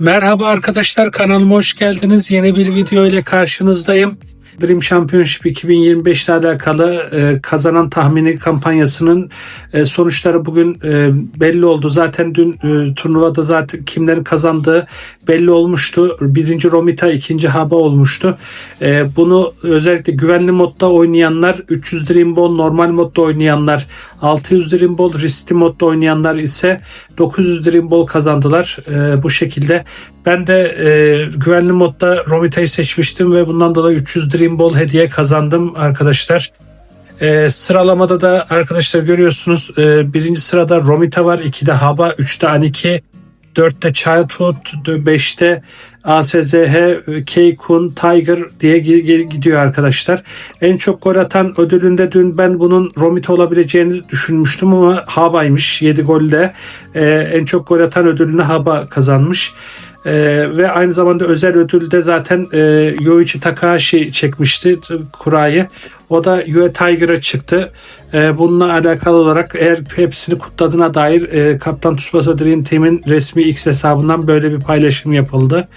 Merhaba arkadaşlar kanalıma hoş geldiniz. Yeni bir video ile karşınızdayım. Dream Championship 2025 ile alakalı e, kazanan tahmini kampanyasının e, sonuçları bugün e, belli oldu. Zaten dün e, turnuvada zaten kimlerin kazandığı belli olmuştu. Birinci Romita, ikinci Haba olmuştu. E, bunu özellikle güvenli modda oynayanlar, 300 Dream Ball normal modda oynayanlar, 600 Dream Ball riskli modda oynayanlar ise 900 Dream Ball kazandılar. E, bu şekilde ben de e, güvenli modda Romita'yı seçmiştim ve bundan dolayı 300 Dream Ball hediye kazandım arkadaşlar. E, sıralamada da arkadaşlar görüyorsunuz e, birinci sırada Romita var, 2'de Haba, 3'te Aniki, 4'te Childhood, 5'te ASZH, Keikun, Tiger diye gi- gi- gidiyor arkadaşlar. En çok gol atan ödülünde dün ben bunun Romita olabileceğini düşünmüştüm ama Haba'ymış 7 golle. E, en çok gol atan ödülünü Haba kazanmış. Ee, ve aynı zamanda özel ödülde zaten e, Yoichi Takahashi çekmişti kurayı. O da Yue Tiger'a çıktı. Ee, bununla alakalı olarak eğer hepsini kutladığına dair e, Kaptan Tsubasa Dream Team'in resmi X hesabından böyle bir paylaşım yapıldı.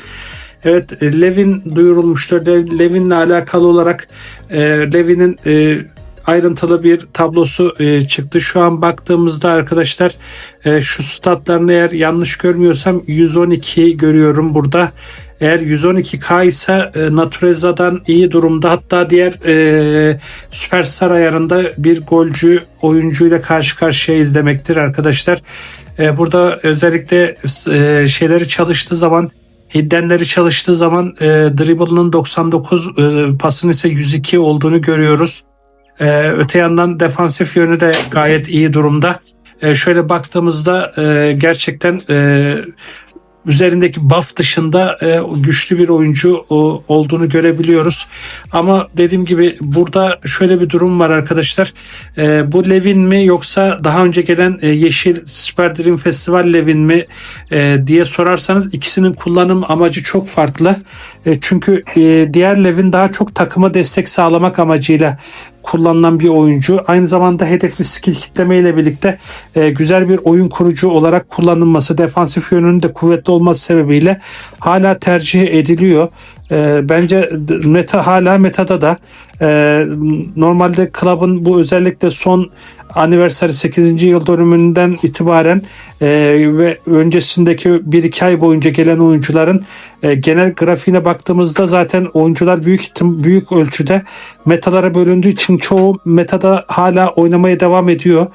Evet e, Levin duyurulmuştur. Le- Levin'le alakalı olarak e, Levin'in e, ayrıntılı bir tablosu e, çıktı. Şu an baktığımızda arkadaşlar e, şu statlarını eğer yanlış görmüyorsam 112 görüyorum burada. Eğer 112K ise e, Natureza'dan iyi durumda. Hatta diğer e, Süperstar ayarında bir golcü oyuncuyla karşı karşıya izlemektir arkadaşlar. E, burada özellikle e, şeyleri çalıştığı zaman Hiddenleri çalıştığı zaman e, dribble'ının 99 e, pasın ise 102 olduğunu görüyoruz. Ee, öte yandan defansif yönü de gayet iyi durumda. Ee, şöyle baktığımızda e, gerçekten e, üzerindeki buff dışında e, güçlü bir oyuncu o, olduğunu görebiliyoruz. Ama dediğim gibi burada şöyle bir durum var arkadaşlar. E, bu Levin mi yoksa daha önce gelen e, Yeşil Super Dream Festival Levin mi e, diye sorarsanız ikisinin kullanım amacı çok farklı. E, çünkü e, diğer Levin daha çok takıma destek sağlamak amacıyla kullanılan bir oyuncu. Aynı zamanda hedefli skill kitleme ile birlikte e, güzel bir oyun kurucu olarak kullanılması, defansif yönünün de kuvvetli olması sebebiyle hala tercih ediliyor. E, bence meta hala metada da e, normalde club'ın bu özellikle son anniversary 8. yıl dönümünden itibaren e, ve öncesindeki 1-2 ay boyunca gelen oyuncuların e, genel grafiğine baktığımızda zaten oyuncular büyük büyük ölçüde metalara bölündüğü için çoğu metada hala oynamaya devam ediyor.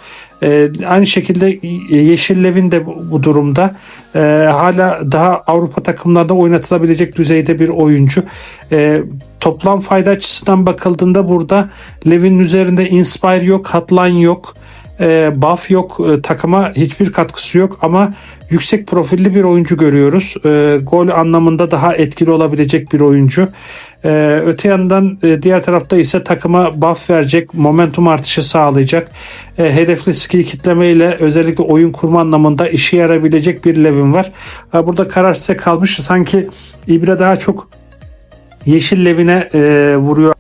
E, aynı şekilde e, Yeşil Levin de bu, durumda. E, hala daha Avrupa takımlarda oynatılabilecek düzeyde bir oyuncu. E, toplam fayda açısından bakıldığında burada Levin'in üzerinde Inspire yok, Hotline yok e, buff yok, e, takıma hiçbir katkısı yok ama yüksek profilli bir oyuncu görüyoruz. E, gol anlamında daha etkili olabilecek bir oyuncu. E, öte yandan diğer tarafta ise takıma buff verecek, momentum artışı sağlayacak. Hedefli skill kitleme ile özellikle oyun kurma anlamında işe yarayabilecek bir Levin var. Burada kararsız kalmış. Sanki İbre daha çok yeşil Levin'e e, vuruyor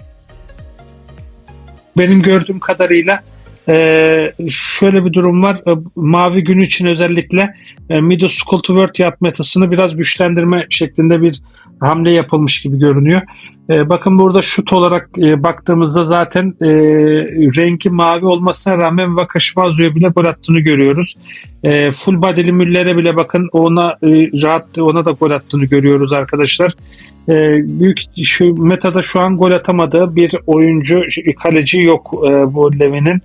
benim gördüğüm kadarıyla e, şöyle bir durum var. E, Mavi gün için özellikle e, Middle School to World yap metasını biraz güçlendirme şeklinde bir hamle yapılmış gibi görünüyor. E, bakın burada şut olarak e, baktığımızda zaten e, rengi mavi olmasına rağmen Vakashimazu'ya bile gol attığını görüyoruz. E, full body'li Müller'e bile bakın ona e, rahat ona da gol attığını görüyoruz arkadaşlar. E, büyük şu metada şu an gol atamadığı bir oyuncu kaleci yok e, bu Levin'in.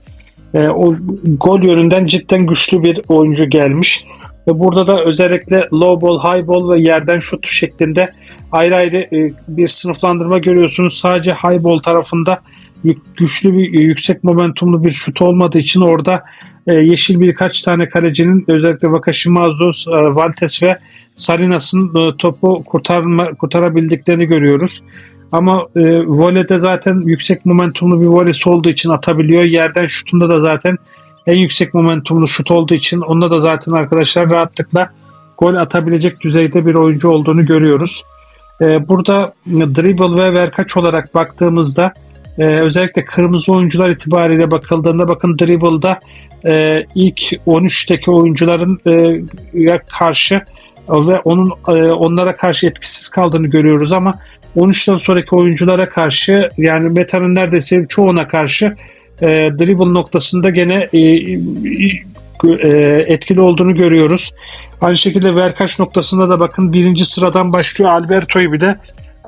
E, o gol yönünden cidden güçlü bir oyuncu gelmiş. Ve burada da özellikle low ball, high ball ve yerden şut şeklinde ayrı ayrı e, bir sınıflandırma görüyorsunuz. Sadece high ball tarafında güçlü bir yüksek momentumlu bir şut olmadığı için orada e, yeşil birkaç tane kalecinin özellikle Vakashimazu, e, Valtes ve Salinas'ın e, topu kurtarma, kurtarabildiklerini görüyoruz. Ama e, voleyde zaten yüksek momentumlu bir voleysi olduğu için atabiliyor. Yerden şutunda da zaten en yüksek momentumlu şut olduğu için onda da zaten arkadaşlar rahatlıkla gol atabilecek düzeyde bir oyuncu olduğunu görüyoruz. E, burada dribble ve verkaç olarak baktığımızda e, özellikle kırmızı oyuncular itibariyle bakıldığında bakın dribble'da e, ilk 13'teki oyuncuların e, karşı ve onun e, onlara karşı etkisiz kaldığını görüyoruz ama 13'ten sonraki oyunculara karşı yani metanın neredeyse çoğuna karşı e, dribble noktasında gene e, e, etkili olduğunu görüyoruz. Aynı şekilde Verkaç noktasında da bakın birinci sıradan başlıyor Alberto'yu bir de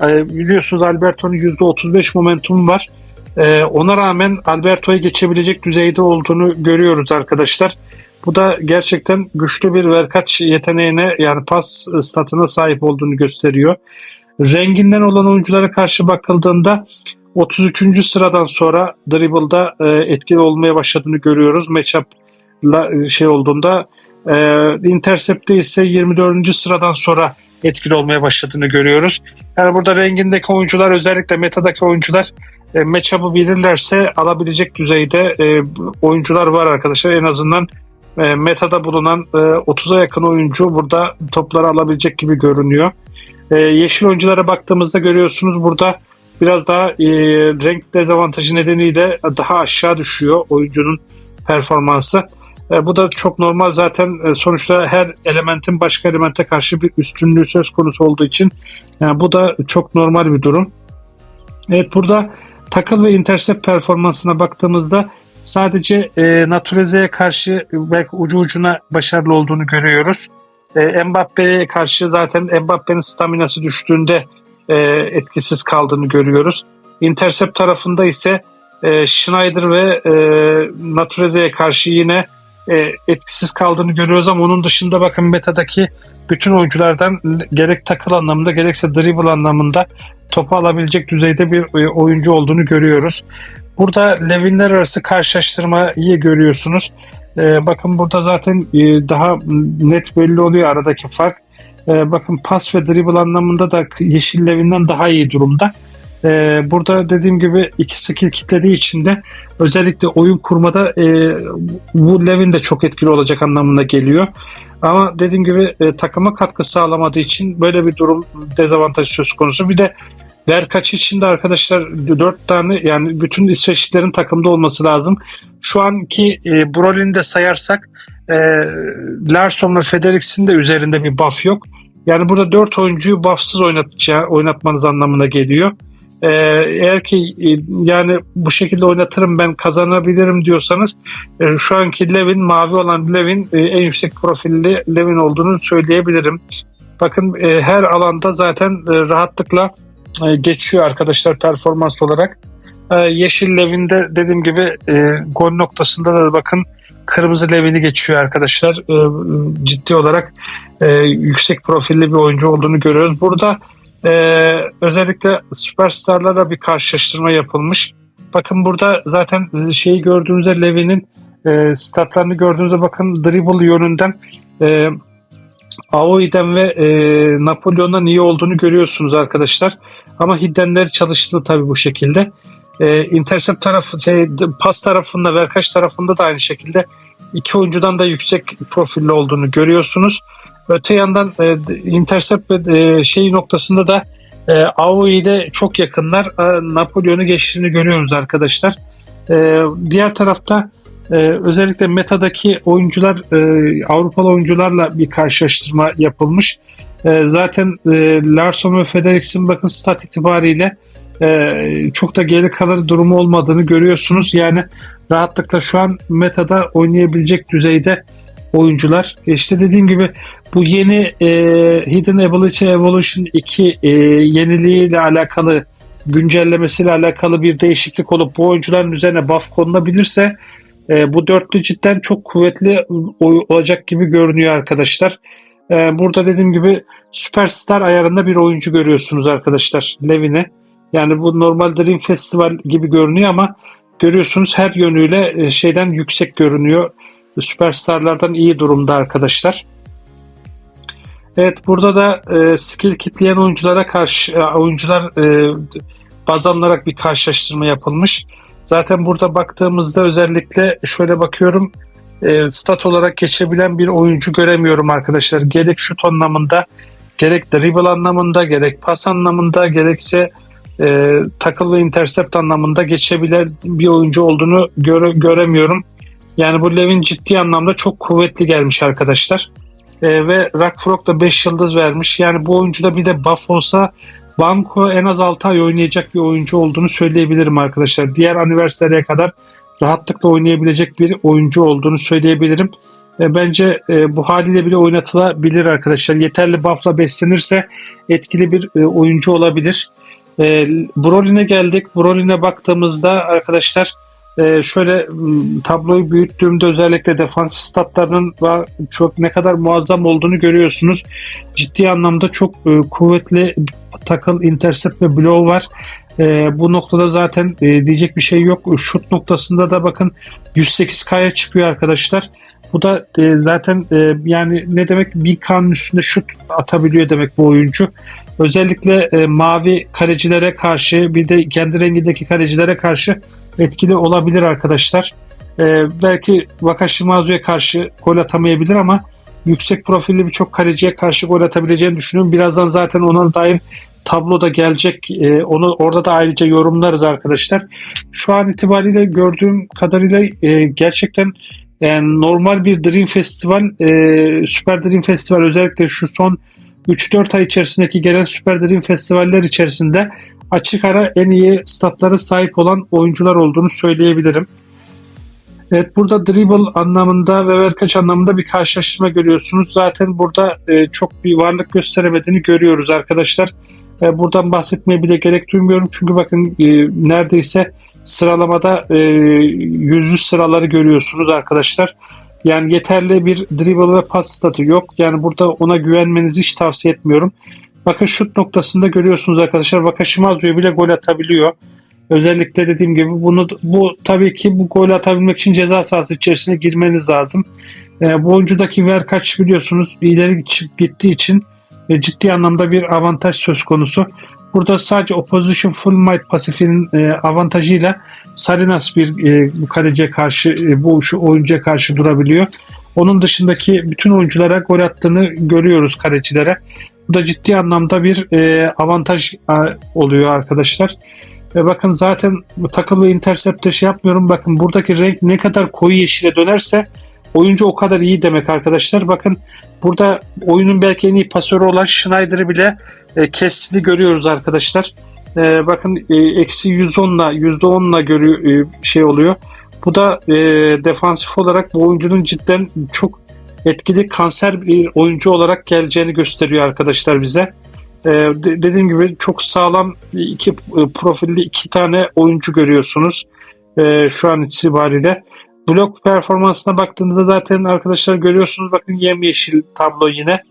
e, biliyorsunuz Alberto'nun %35 momentum var. E, ona rağmen Alberto'yu geçebilecek düzeyde olduğunu görüyoruz arkadaşlar. Bu da gerçekten güçlü bir verkaç yeteneğine yani pas statına sahip olduğunu gösteriyor. Renginden olan oyunculara karşı bakıldığında 33. sıradan sonra dribble'da e, etkili olmaya başladığını görüyoruz. Matchup'la şey olduğunda e, intercept'te ise 24. sıradan sonra etkili olmaya başladığını görüyoruz. Yani burada rengindeki oyuncular özellikle metadaki oyuncular e, matchup'ı bilirlerse alabilecek düzeyde e, oyuncular var arkadaşlar. En azından e, metada bulunan e, 30'a yakın oyuncu burada topları alabilecek gibi görünüyor. E, yeşil oyunculara baktığımızda görüyorsunuz burada biraz daha e, renk dezavantajı nedeniyle daha aşağı düşüyor oyuncunun performansı. E, bu da çok normal zaten e, sonuçta her elementin başka elemente karşı bir üstünlüğü söz konusu olduğu için yani bu da çok normal bir durum. Evet burada takıl ve intercept performansına baktığımızda sadece e, Natureze'ye karşı belki ucu ucuna başarılı olduğunu görüyoruz. E, Mbappe'ye karşı zaten Mbappe'nin staminası düştüğünde e, etkisiz kaldığını görüyoruz. Intercept tarafında ise e, Schneider ve e, Natureze'ye karşı yine e, etkisiz kaldığını görüyoruz ama onun dışında bakın metadaki bütün oyunculardan gerek takıl anlamında gerekse dribble anlamında topu alabilecek düzeyde bir e, oyuncu olduğunu görüyoruz. Burada Levinler arası karşılaştırmayı görüyorsunuz. E, bakın burada zaten daha net belli oluyor aradaki fark. Bakın pas ve dribble anlamında da Yeşil Levin'den daha iyi durumda. E, burada dediğim gibi iki skill kitlediği için de özellikle oyun kurmada e, bu Levin de çok etkili olacak anlamına geliyor. Ama dediğim gibi e, takıma katkı sağlamadığı için böyle bir durum dezavantaj söz konusu. Bir de Verkaç için de arkadaşlar dört tane yani bütün İsveçlilerin takımda olması lazım. Şu anki e, Brolin'i de sayarsak e, Larsson ve Federix'in de üzerinde bir buff yok. Yani burada dört oyuncuyu buffsız oynatacağı, oynatmanız anlamına geliyor. Ee, eğer ki e, yani bu şekilde oynatırım ben kazanabilirim diyorsanız e, şu anki Levin mavi olan Levin e, en yüksek profilli Levin olduğunu söyleyebilirim. Bakın e, her alanda zaten rahatlıkla geçiyor arkadaşlar performans olarak. Yeşil Levin'de dediğim gibi gol noktasında da bakın kırmızı Levin'i geçiyor arkadaşlar. Ciddi olarak yüksek profilli bir oyuncu olduğunu görüyoruz. Burada ee, özellikle süperstarlarla bir karşılaştırma yapılmış. Bakın burada zaten şeyi gördüğünüzde Levi'nin e, statlarını gördüğünüzde bakın dribble yönünden e, Aoi'den ve e, Napolyon'dan iyi olduğunu görüyorsunuz arkadaşlar. Ama hiddenleri çalıştı tabii bu şekilde. E, intercept tarafı, şey, pas tarafında, verkaç tarafında da aynı şekilde iki oyuncudan da yüksek profilli olduğunu görüyorsunuz. Öte yandan e, intercept e, şey noktasında da e, Aoi'de çok yakınlar. E, Napolyon'u geçtiğini görüyoruz arkadaşlar. E, diğer tarafta e, özellikle metadaki oyuncular e, Avrupalı oyuncularla bir karşılaştırma yapılmış. E, zaten e, Larson ve Federix'in bakın stat itibariyle e, çok da geri kalır durumu olmadığını görüyorsunuz. Yani rahatlıkla şu an metada oynayabilecek düzeyde oyuncular. İşte dediğim gibi bu yeni e, Hidden Ability Evolution 2 e, yeniliğiyle alakalı güncellemesiyle alakalı bir değişiklik olup bu oyuncuların üzerine buff konulabilirse e, bu dörtlü cidden çok kuvvetli olacak gibi görünüyor arkadaşlar. E, burada dediğim gibi süperstar ayarında bir oyuncu görüyorsunuz arkadaşlar Levin'e. Yani bu normal Dream Festival gibi görünüyor ama görüyorsunuz her yönüyle e, şeyden yüksek görünüyor süperstarlardan iyi durumda arkadaşlar. Evet burada da e, skill kitleyen oyunculara karşı e, oyuncular e, baz alınarak bir karşılaştırma yapılmış. Zaten burada baktığımızda özellikle şöyle bakıyorum e, stat olarak geçebilen bir oyuncu göremiyorum arkadaşlar. Gerek şut anlamında, gerek dribble anlamında, gerek pas anlamında, gerekse e, takıl ve intercept anlamında geçebilen bir oyuncu olduğunu göre, göremiyorum. Yani bu Levin ciddi anlamda çok kuvvetli gelmiş arkadaşlar. E, ve Rockfrog da 5 yıldız vermiş. Yani bu oyuncuda bir de buff olsa Banko en az 6 ay oynayacak bir oyuncu olduğunu söyleyebilirim arkadaşlar. Diğer aniversariye kadar rahatlıkla oynayabilecek bir oyuncu olduğunu söyleyebilirim. E, bence e, bu haliyle bile oynatılabilir arkadaşlar. Yeterli buffla beslenirse etkili bir e, oyuncu olabilir. E, Brolin'e geldik. Brolin'e baktığımızda arkadaşlar e, şöyle tabloyu büyüttüğümde özellikle defans statlarının çok ne kadar muazzam olduğunu görüyorsunuz. Ciddi anlamda çok e, kuvvetli tackle, intercept ve blow var. E, bu noktada zaten e, diyecek bir şey yok. Şut noktasında da bakın 108K'ya çıkıyor arkadaşlar. Bu da e, zaten e, yani ne demek bir kanın üstünde şut atabiliyor demek bu oyuncu. Özellikle e, mavi kalecilere karşı bir de kendi rengindeki kalecilere karşı etkili olabilir arkadaşlar. E, belki Vakashimazu'ya karşı gol atamayabilir ama yüksek profilli birçok kaleciye karşı gol atabileceğini düşünüyorum. Birazdan zaten ona dair tablo da gelecek. E, onu orada da ayrıca yorumlarız arkadaşlar. Şu an itibariyle gördüğüm kadarıyla e, gerçekten yani normal bir Dream Festival, e, Süper Dream Festival özellikle şu son 3-4 ay içerisindeki gelen Süper Dream Festivaller içerisinde açık ara en iyi statlara sahip olan oyuncular olduğunu söyleyebilirim. Evet burada dribble anlamında ve verkaç anlamında bir karşılaştırma görüyorsunuz. Zaten burada e, çok bir varlık gösteremediğini görüyoruz arkadaşlar. E, buradan bahsetmeye bile gerek duymuyorum. Çünkü bakın e, neredeyse sıralamada e, yüzlü sıraları görüyorsunuz arkadaşlar. Yani yeterli bir dribble ve pas statü yok. Yani burada ona güvenmenizi hiç tavsiye etmiyorum. Bakın şut noktasında görüyorsunuz arkadaşlar. Vakashimazu'ya bile gol atabiliyor. Özellikle dediğim gibi bunu bu tabii ki bu gol atabilmek için ceza sahası içerisine girmeniz lazım. E, bu oyuncudaki ver kaç biliyorsunuz ileri çık- gittiği için e, ciddi anlamda bir avantaj söz konusu. Burada sadece opposition full might pasifinin e, avantajıyla Salinas bir e, kaleciye karşı e, bu şu oyuncuya karşı durabiliyor. Onun dışındaki bütün oyunculara gol attığını görüyoruz kalecilere. Bu da ciddi anlamda bir e, avantaj e, oluyor arkadaşlar. Ve bakın zaten takıl ve intercept'te şey yapmıyorum. Bakın buradaki renk ne kadar koyu yeşile dönerse oyuncu o kadar iyi demek arkadaşlar. Bakın burada oyunun belki en iyi pasörü olan Schneider'ı bile e, kestiğini görüyoruz arkadaşlar. E, bakın e, eksi 110'la %10'la görüyor e, şey oluyor. Bu da e, defansif olarak bu oyuncunun cidden çok etkili kanser bir oyuncu olarak geleceğini gösteriyor arkadaşlar bize. Ee, de- dediğim gibi çok sağlam iki e, profilli iki tane oyuncu görüyorsunuz ee, şu an itibariyle. Blok performansına baktığınızda zaten arkadaşlar görüyorsunuz bakın yemyeşil tablo yine.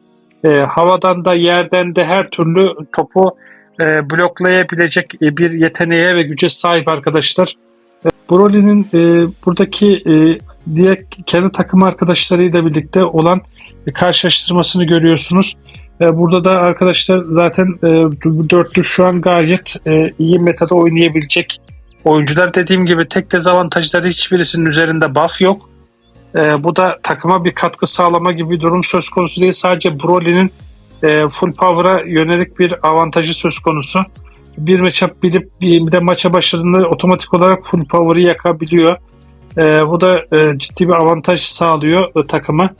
Ee, havadan da yerden de her türlü topu e, bloklayabilecek bir yeteneğe ve güce sahip arkadaşlar. E, Broly'nin e, buradaki e, diğer kendi takım arkadaşlarıyla birlikte olan karşılaştırmasını görüyorsunuz. E, Burada da arkadaşlar zaten e, dörtlü şu an gayet e, iyi metada oynayabilecek oyuncular. Dediğim gibi tek dezavantajları hiçbirisinin üzerinde buff yok. Bu da takıma bir katkı sağlama gibi bir durum söz konusu değil. Sadece Broly'nin full power'a yönelik bir avantajı söz konusu. Bir matchup bilip bir de maça başladığında otomatik olarak full power'ı yakabiliyor. E, bu da e, ciddi bir avantaj sağlıyor e, takıma.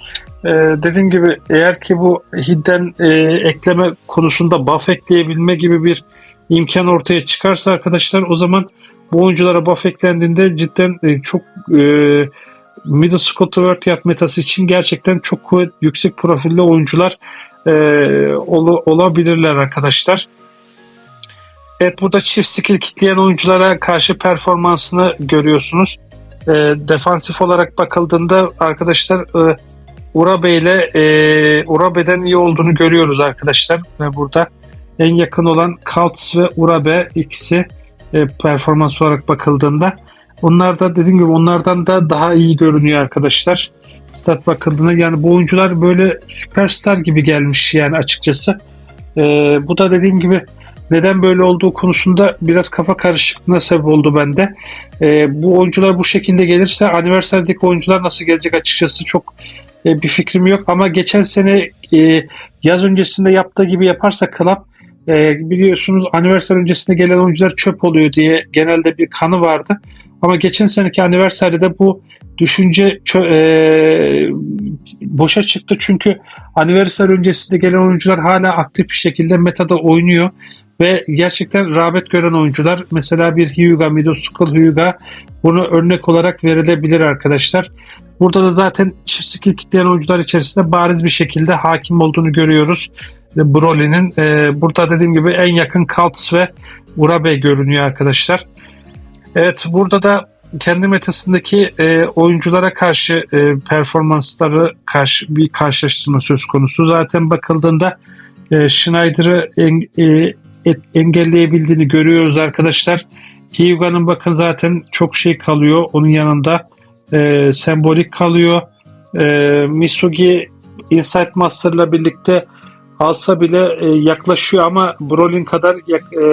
Ee, dediğim gibi eğer ki bu hidden e, ekleme konusunda buff ekleyebilme gibi bir imkan ortaya çıkarsa arkadaşlar o zaman bu oyunculara buff eklendiğinde cidden e, çok e, middle Scotland Yard metası için gerçekten çok kuvvet, yüksek profilli oyuncular e, ol- olabilirler arkadaşlar. Evet burada çift skill kitleyen oyunculara karşı performansını görüyorsunuz. E, defansif olarak bakıldığında arkadaşlar e, Urabe ile e, Urabe'den iyi olduğunu görüyoruz arkadaşlar ve burada en yakın olan Kaltz ve Urabe ikisi e, performans olarak bakıldığında onlar da dediğim gibi onlardan da daha iyi görünüyor arkadaşlar. Stat bakıldığında yani bu oyuncular böyle süperstar gibi gelmiş yani açıkçası. E, bu da dediğim gibi neden böyle olduğu konusunda biraz kafa karışıklığına sebep oldu bende. E, bu oyuncular bu şekilde gelirse Anniversary'deki oyuncular nasıl gelecek açıkçası çok e, bir fikrim yok ama geçen sene e, yaz öncesinde yaptığı gibi yaparsa Club e, biliyorsunuz anniversary öncesinde gelen oyuncular çöp oluyor diye genelde bir kanı vardı. Ama geçen seneki aniversaride bu düşünce çö- e, boşa çıktı çünkü aniversary öncesinde gelen oyuncular hala aktif bir şekilde metada oynuyor ve gerçekten rağbet gören oyuncular mesela bir Hyuga, Middle Hyuga bunu örnek olarak verilebilir arkadaşlar. Burada da zaten çift skill kitleyen oyuncular içerisinde bariz bir şekilde hakim olduğunu görüyoruz. E, Broly'nin e, burada dediğim gibi en yakın Kaltz ve Urabe görünüyor arkadaşlar. Evet burada da kendi metasındaki e, oyunculara karşı e, performansları karşı bir karşılaştırma söz konusu. Zaten bakıldığında e, Schneider'ı en, e, engelleyebildiğini görüyoruz arkadaşlar. Hyuga'nın bakın zaten çok şey kalıyor. Onun yanında e, sembolik kalıyor. E, Misugi Insight Master'la birlikte alsa bile e, yaklaşıyor ama Brolin kadar yak- e,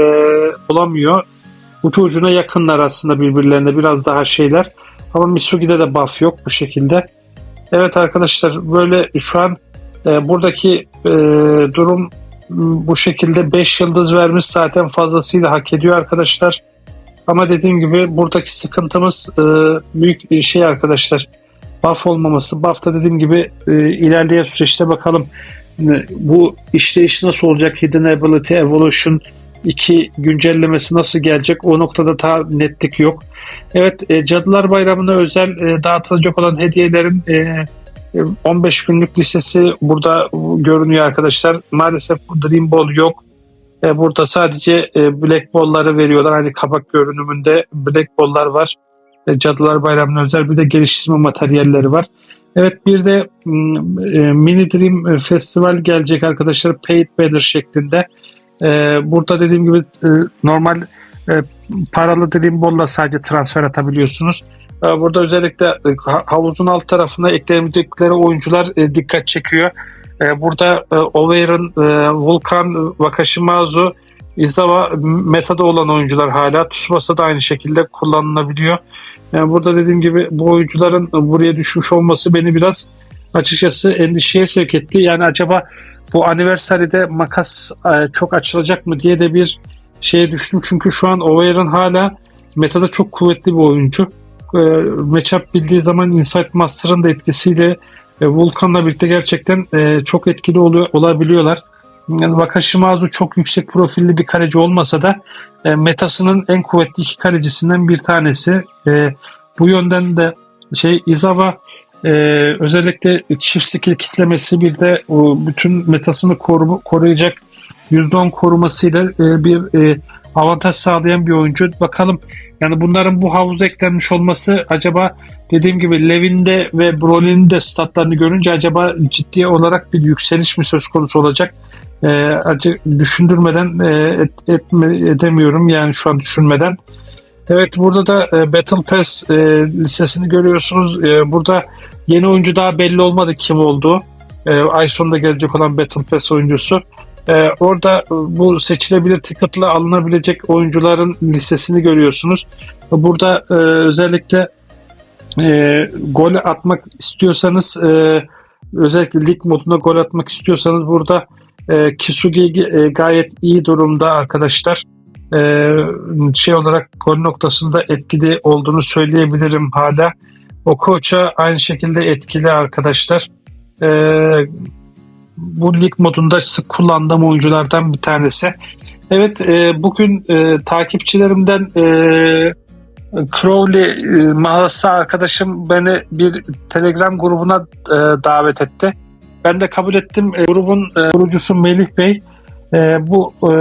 olamıyor. Ucu ucuna yakınlar aslında birbirlerine biraz daha şeyler. Ama Misugi'de de buff yok bu şekilde. Evet arkadaşlar böyle şu an e, buradaki e, durum bu şekilde 5 yıldız vermiş zaten fazlasıyla hak ediyor arkadaşlar. Ama dediğim gibi buradaki sıkıntımız e, büyük bir şey arkadaşlar. Buff olmaması. Buff da dediğim gibi e, ilerleyen süreçte bakalım e, bu işleyiş nasıl olacak? Hidden Ability Evolution 2 güncellemesi nasıl gelecek? O noktada daha netlik yok. Evet e, Cadılar Bayramı'na özel e, dağıtılacak olan hediyelerin e, 15 günlük listesi burada görünüyor arkadaşlar. Maalesef Dream Ball yok. E, burada sadece e, Black Ball'ları veriyorlar. Hani kabak görünümünde Black Ball'lar var. E, Cadılar Bayramı'na özel bir de geliştirme materyalleri var. Evet bir de Mini Dream Festival gelecek arkadaşlar. Paid Banner şeklinde. Burada dediğim gibi normal paralı Dream Ball'la sadece transfer atabiliyorsunuz. E, Burada özellikle e, ha- havuzun alt tarafına ekledikleri oyuncular e, dikkat çekiyor. E, Burada e, Over'ın, Vulkan, Wakashimazu, Izawa metada olan oyuncular hala. Tsubasa da aynı şekilde kullanılabiliyor. Yani burada dediğim gibi bu oyuncuların buraya düşmüş olması beni biraz açıkçası endişeye sevk etti. Yani acaba bu aniversary'de makas çok açılacak mı diye de bir şeye düştüm. Çünkü şu an Over'ın hala metada çok kuvvetli bir oyuncu. E, matchup bildiği zaman Insight Master'ın da etkisiyle e, Vulkan'la birlikte gerçekten e, çok etkili oluyor olabiliyorlar. Yani Wakashimazu çok yüksek profilli bir kaleci olmasa da e, metasının en kuvvetli iki kalecisinden bir tanesi. E, bu yönden de şey Izawa e, özellikle çift skill kitlemesi bir de o bütün metasını koru, koruyacak %10 korumasıyla e, bir e, avantaj sağlayan bir oyuncu. Bakalım yani bunların bu havuza eklenmiş olması acaba dediğim gibi Levin'de ve Brolin'in de statlarını görünce acaba ciddi olarak bir yükseliş mi söz konusu olacak? E, acı düşündürmeden e, et, etme, edemiyorum yani şu an düşünmeden. Evet burada da e, Battle Pass e, listesini görüyorsunuz. E, burada yeni oyuncu daha belli olmadı kim olduğu. E, ay sonunda gelecek olan Battle Pass oyuncusu. E, orada bu seçilebilir ticket'la alınabilecek oyuncuların listesini görüyorsunuz. Burada e, özellikle e, gol atmak istiyorsanız e, özellikle lig modunda gol atmak istiyorsanız burada e, Kisugi e, gayet iyi durumda arkadaşlar. E, şey olarak gol noktasında etkili olduğunu söyleyebilirim hala. O koça aynı şekilde etkili arkadaşlar. E, bu lig modunda sık kullandığım oyunculardan bir tanesi. Evet e, bugün e, takipçilerimden e, Crowley e, mağazası arkadaşım beni bir Telegram grubuna e, davet etti. Ben de kabul ettim. E, grubun e, kurucusu Melih Bey e, bu e,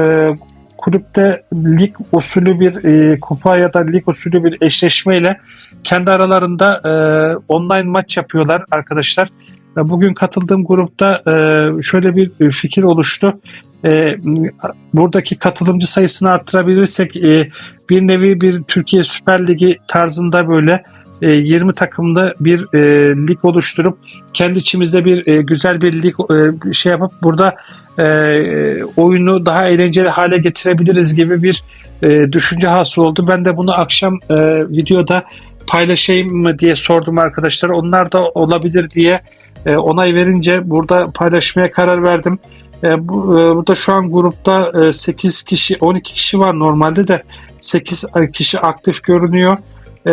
kulüpte lig usulü bir e, kupa ya da lig usulü bir eşleşmeyle kendi aralarında e, online maç yapıyorlar arkadaşlar. E, Bugün katıldığım grupta e, şöyle bir fikir oluştu. E, buradaki katılımcı sayısını arttırabilirsek e, bir nevi bir Türkiye Süper Ligi tarzında böyle e, 20 takımda bir e, lig oluşturup kendi içimizde bir e, güzel bir lig e, şey yapıp burada e, oyunu daha eğlenceli hale getirebiliriz gibi bir e, düşünce hasıl oldu. Ben de bunu akşam e, videoda paylaşayım mı diye sordum arkadaşlar. Onlar da olabilir diye e, onay verince burada paylaşmaya karar verdim. E, bu, e, burada şu an grupta e, 8 kişi 12 kişi var normalde de 8 kişi aktif görünüyor. e,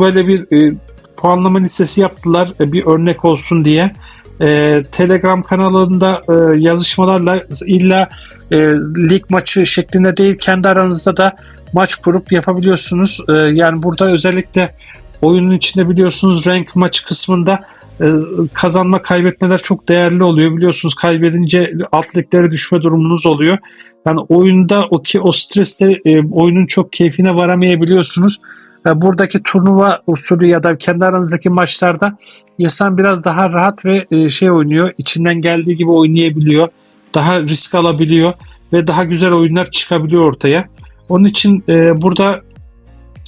böyle bir e, puanlama listesi yaptılar e, bir örnek olsun diye. E, Telegram kanalında e, yazışmalarla illa e, lig maçı şeklinde değil kendi aranızda da maç kurup yapabiliyorsunuz. E, yani burada özellikle oyunun içinde biliyorsunuz renk maç kısmında e, kazanma kaybetmeler çok değerli oluyor. Biliyorsunuz kaybedince alt düşme durumunuz oluyor. Yani oyunda o ki o streste e, oyunun çok keyfine varamayabiliyorsunuz. E, buradaki turnuva usulü ya da kendi aranızdaki maçlarda insan biraz daha rahat ve e, şey oynuyor. içinden geldiği gibi oynayabiliyor. Daha risk alabiliyor ve daha güzel oyunlar çıkabiliyor ortaya. Onun için e, burada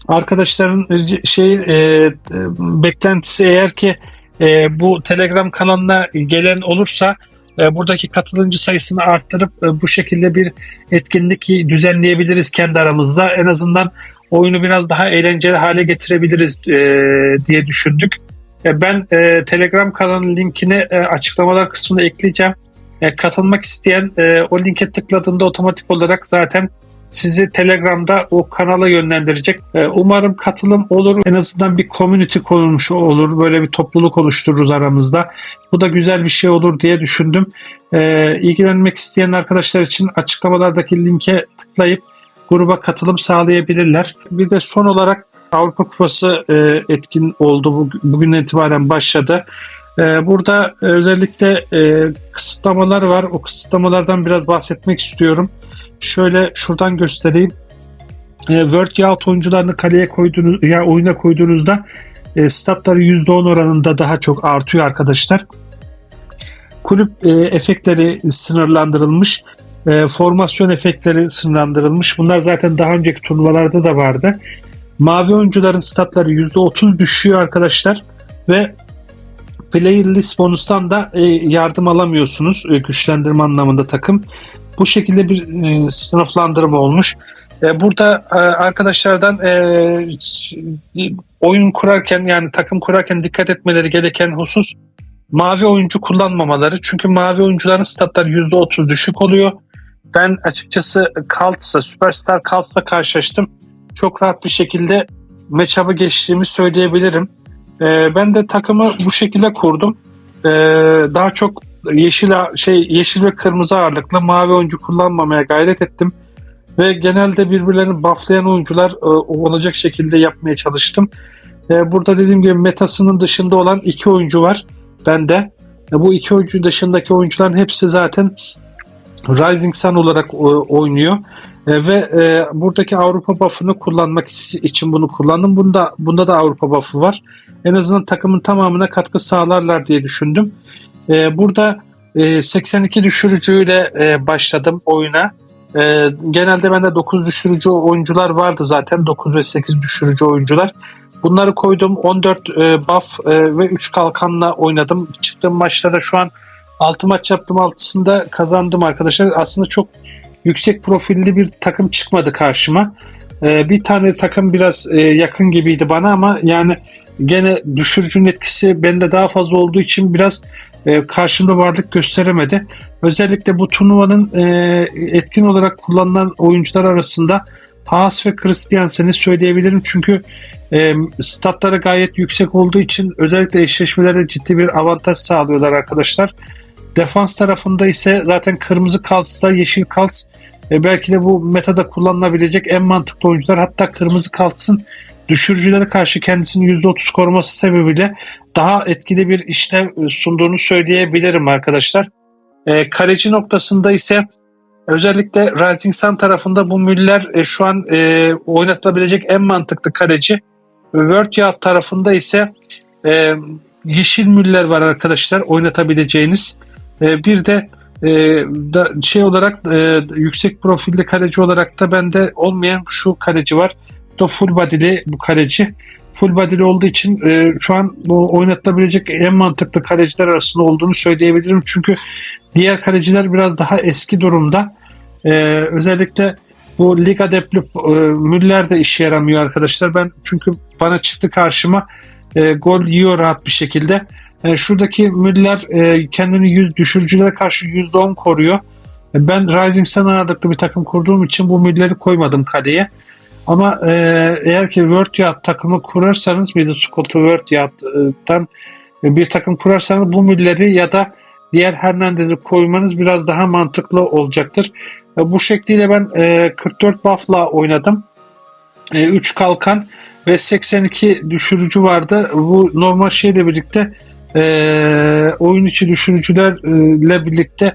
arkadaşların e, şey e, e, beklentisi eğer ki e, bu Telegram kanalına gelen olursa e, buradaki katılımcı sayısını arttırıp e, bu şekilde bir etkinlik düzenleyebiliriz kendi aramızda. En azından oyunu biraz daha eğlenceli hale getirebiliriz e, diye düşündük. E, ben e, Telegram kanalının linkini e, açıklamalar kısmına ekleyeceğim. E, katılmak isteyen e, o linke tıkladığında otomatik olarak zaten sizi Telegram'da o kanala yönlendirecek. E, umarım katılım olur. En azından bir community konulmuş olur. Böyle bir topluluk oluştururuz aramızda. Bu da güzel bir şey olur diye düşündüm. E, ilgilenmek isteyen arkadaşlar için açıklamalardaki linke tıklayıp gruba katılım sağlayabilirler. Bir de son olarak Avrupa Kupası e, etkin oldu. Bugün itibaren başladı. E, burada özellikle e, kısıtlamalar var. O kısıtlamalardan biraz bahsetmek istiyorum. Şöyle şuradan göstereyim. E, World Out oyuncularını kaleye koyduğunuz ya yani oyuna koyduğunuzda e, statları %10 oranında daha çok artıyor arkadaşlar. Kulüp e, efektleri sınırlandırılmış. E, formasyon efektleri sınırlandırılmış. Bunlar zaten daha önceki turnuvalarda da vardı. Mavi oyuncuların statları %30 düşüyor arkadaşlar ve player list bonustan da e, yardım alamıyorsunuz e, güçlendirme anlamında takım. Bu şekilde bir e, sınıflandırma olmuş. E, burada e, arkadaşlardan e, oyun kurarken yani takım kurarken dikkat etmeleri gereken husus mavi oyuncu kullanmamaları. Çünkü mavi oyuncuların statları %30 düşük oluyor. Ben açıkçası Kaltz'la, Superstar Kaltz'la karşılaştım. Çok rahat bir şekilde matchup'ı geçtiğimi söyleyebilirim. E, ben de takımı bu şekilde kurdum. E, daha çok yeşil şey yeşil ve kırmızı ağırlıklı mavi oyuncu kullanmamaya gayret ettim ve genelde birbirlerini bufflayan oyuncular e, olacak şekilde yapmaya çalıştım. E, burada dediğim gibi metasının dışında olan iki oyuncu var bende. E, bu iki oyuncu dışındaki oyuncuların hepsi zaten Rising Sun olarak oynuyor. E, ve e, buradaki Avrupa buff'ını kullanmak için bunu kullandım. Bunda bunda da Avrupa buff'ı var. En azından takımın tamamına katkı sağlarlar diye düşündüm. E, burada e, 82 düşürücüyle e, başladım oyuna. E, genelde bende 9 düşürücü oyuncular vardı zaten. 9 ve 8 düşürücü oyuncular. Bunları koydum. 14 e, buff e, ve 3 kalkanla oynadım. Çıktığım maçlarda şu an 6 maç yaptım. 6'sında kazandım arkadaşlar. Aslında çok yüksek profilli bir takım çıkmadı karşıma. E, bir tane takım biraz e, yakın gibiydi bana ama yani gene düşürücünün etkisi bende daha fazla olduğu için biraz e, karşımda varlık gösteremedi. Özellikle bu turnuvanın e, etkin olarak kullanılan oyuncular arasında Haas ve Christiansen'i söyleyebilirim. Çünkü e, statları gayet yüksek olduğu için özellikle eşleşmelerde ciddi bir avantaj sağlıyorlar arkadaşlar. Defans tarafında ise zaten kırmızı kalsla yeşil kals e, belki de bu metada kullanılabilecek en mantıklı oyuncular. Hatta kırmızı kalsın düşürücülere karşı kendisini %30 koruması sebebiyle daha etkili bir işlev sunduğunu söyleyebilirim arkadaşlar. E, kaleci noktasında ise özellikle Rising Sun tarafında bu Müller e, şu an e, oynatılabilecek en mantıklı kaleci. World tarafında ise e, Yeşil Müller var arkadaşlar oynatabileceğiniz. E, bir de e, da şey olarak e, yüksek profilli kaleci olarak da bende olmayan şu kaleci var da full body'li bu kaleci. Full body'li olduğu için e, şu an bu oynatılabilecek en mantıklı kaleciler arasında olduğunu söyleyebilirim. Çünkü diğer kaleciler biraz daha eski durumda. E, özellikle bu Liga Depli e, Müller de işe yaramıyor arkadaşlar. Ben çünkü bana çıktı karşıma e, gol yiyor rahat bir şekilde. E, şuradaki Müller e, kendini yüz düşürücülere karşı %10 koruyor. E, ben Rising Sun ağırlıklı bir takım kurduğum için bu Müller'i koymadım kaleye. Ama e, eğer ki World Yacht takımı kurarsanız bir de Scotty World Yacht'tan bir takım kurarsanız bu Müller'i ya da diğer Hernandez'i koymanız biraz daha mantıklı olacaktır. E, bu şekliyle ben e, 44 buff'la oynadım. 3 kalkan ve 82 düşürücü vardı. Bu normal şeyle birlikte e, oyun içi düşürücülerle birlikte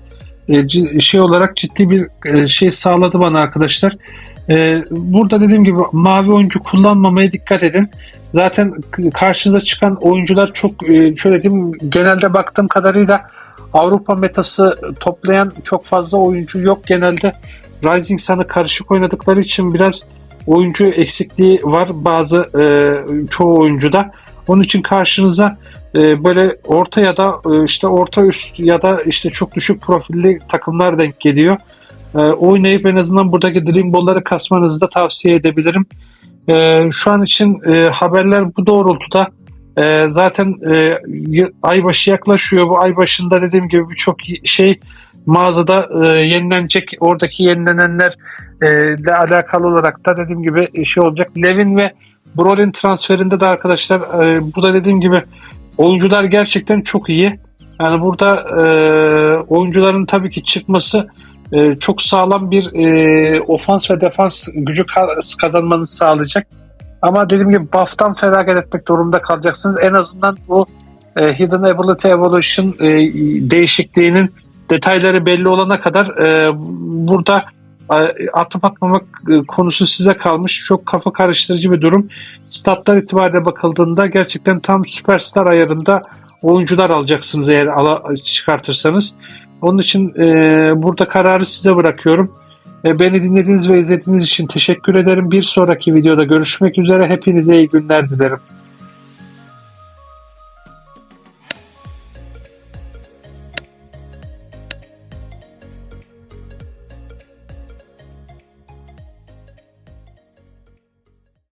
e, şey olarak ciddi bir e, şey sağladı bana arkadaşlar. E, burada dediğim gibi mavi oyuncu kullanmamaya dikkat edin. Zaten karşınıza çıkan oyuncular çok e, şöyle diyeyim genelde baktığım kadarıyla Avrupa metası toplayan çok fazla oyuncu yok genelde. Rising Sun'ı karışık oynadıkları için biraz oyuncu eksikliği var bazı e, çoğu oyuncuda. Onun için karşınıza e, böyle orta ya da e, işte orta üst ya da işte çok düşük profilli takımlar denk geliyor. E, oynayıp en azından buradaki Dream Ball'ları kasmanızı da tavsiye edebilirim. E, şu an için e, haberler bu doğrultuda. E, zaten e, aybaşı yaklaşıyor. Bu ay başında dediğim gibi birçok şey mağazada e, yenilenecek. Oradaki yenilenenler e, ile alakalı olarak da dediğim gibi şey olacak. Levin ve Brolin transferinde de arkadaşlar e, burada dediğim gibi oyuncular gerçekten çok iyi. Yani burada e, oyuncuların tabii ki çıkması e, çok sağlam bir e, ofans ve defans gücü ka- kazanmanızı sağlayacak. Ama dediğim gibi buff'tan feragat etmek durumunda kalacaksınız. En azından bu e, Hidden Ability Evolution e, değişikliğinin detayları belli olana kadar e, burada e, atıp atmamak e, konusu size kalmış. Çok kafa karıştırıcı bir durum. Statlar itibariyle bakıldığında gerçekten tam süperstar ayarında oyuncular alacaksınız eğer ala, çıkartırsanız. Onun için e, burada kararı size bırakıyorum. E, beni dinlediğiniz ve izlediğiniz için teşekkür ederim. Bir sonraki videoda görüşmek üzere. Hepinize iyi günler dilerim.